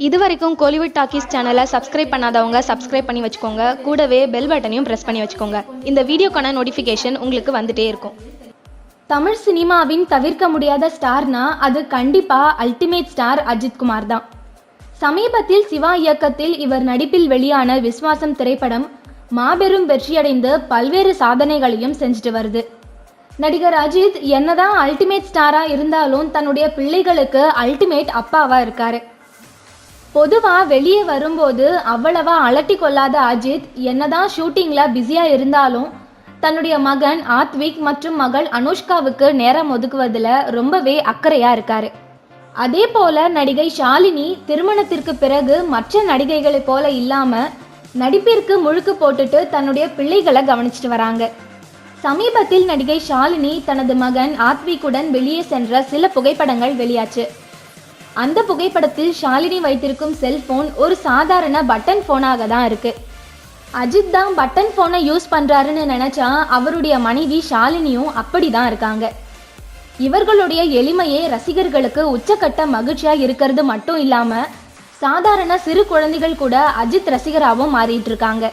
இது வரைக்கும் Kollywood talkies சேனலை சப்ஸ்கிரைப் பண்ணாதவங்க சப்ஸ்கிரைப் பண்ணி வச்சுக்கோங்க. கூடவே பெல் பட்டனையும் ப்ரெஸ் பண்ணி வச்சுக்கோங்க. இந்த வீடியோக்கான நோட்டிஃபிகேஷன் உங்களுக்கு வந்துட்டே இருக்கும். தமிழ் சினிமாவின் தவிர்க்க முடியாத ஸ்டார்னா அது கண்டிப்பாக அல்டிமேட் ஸ்டார் அஜித்குமார் தான். சமீபத்தில் சிவா இயக்கத்தில் இவர் நடிப்பில் வெளியான விஸ்வாசம் திரைப்படம் மாபெரும் வெற்றியடைந்து பல்வேறு சாதனைகளையும் செஞ்சுட்டு வருது. நடிகர் அஜித் என்னதான் அல்டிமேட் ஸ்டாரா இருந்தாலும் தன்னுடைய பிள்ளைகளுக்கு அல்டிமேட் அப்பாவா இருக்காரு. பொதுவாக வெளியே வரும்போது அவ்வளவா அலட்டி கொள்ளாத அஜித் என்னதான் ஷூட்டிங்கில் பிஸியாக இருந்தாலும் தன்னுடைய மகன் ஆத்விக் மற்றும் மகள் அனுஷ்காவுக்கு நேரம் ஒதுக்குவதில் ரொம்பவே அக்கறையாக இருக்காரு. அதே போல நடிகை ஷாலினி திருமணத்திற்கு பிறகு மற்ற நடிகைகளைப் போல இல்லாமல் நடிப்பிற்கு முழுக்கு போட்டுட்டு தன்னுடைய பிள்ளைகளை கவனிச்சிட்டு வராங்க. சமீபத்தில் நடிகை ஷாலினி தனது மகன் ஆத்விக்குடன் வெளியே சென்ற சில புகைப்படங்கள் வெளியாச்சு. அந்த புகைப்படத்தில் ஷாலினி வைத்திருக்கும் செல்போன் ஒரு சாதாரண பட்டன் ஃபோனாக தான் இருக்கு. அஜித் தான் பட்டன் ஃபோனை யூஸ் பண்ணுறாருன்னு நினச்சா அவருடைய மனைவி ஷாலினியும் அப்படி தான் இருக்காங்க. இவர்களுடைய எளிமையே ரசிகர்களுக்கு உச்சக்கட்ட மகிழ்ச்சியாக இருக்கிறது மட்டும் இல்லாமல் சாதாரண சிறு குழந்தைகள் கூட அஜித் ரசிகராகவும் மாறிட்டு இருக்காங்க.